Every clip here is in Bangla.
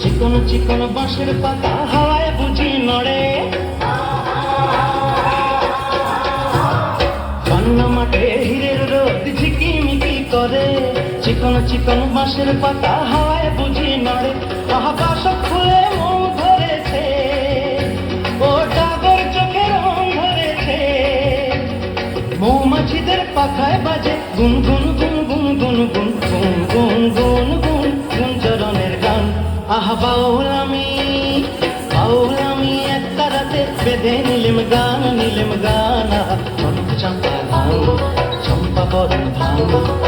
চিকন চিকন বাঁশের পাতা হাওয়ায় করে চিকন চিকন বাঁশের পাতা হাওয়ায় বুঝি নড়ে আকাশ খুলে মুখ ধরেছে ও ডাগর চোখের রং ধরেছে মৌমাছিদের পাখায় বাজে গুন গুন গুন গুন গুন গুন গুন গুন গুন গুন গুন চরণের গান আহা বাউল আমি বাউল আমি একটা রাতে বেঁধে নিলিম গান নিলিম গান আহা, চম্পা চম্পা বরণ তরে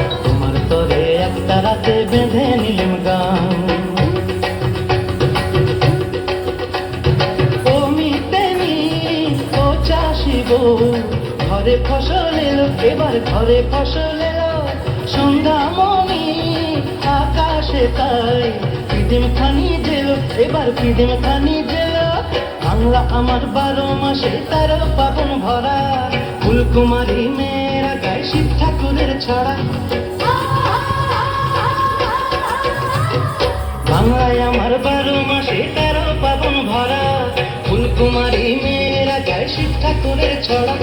রাতে বেঁধে নিলিম গান। ও মিতেনি ও চাষি ঘরে ফসল এলো, এবার ঘরে ফসল এলো। সন্ধ্যা মনি, আকাশে তাই পিদিম খানি জেল, এবার পিদিম খানি জেল। বাংলা আমার বারো মাসে তার পাবন ভরা, ফুলকুমারী মেয়েরা গায় শিব ঠাকুরের ছড়া। ফুলকুমারী মেয়েরা যায় শিব ঠাকুরের ছড়া।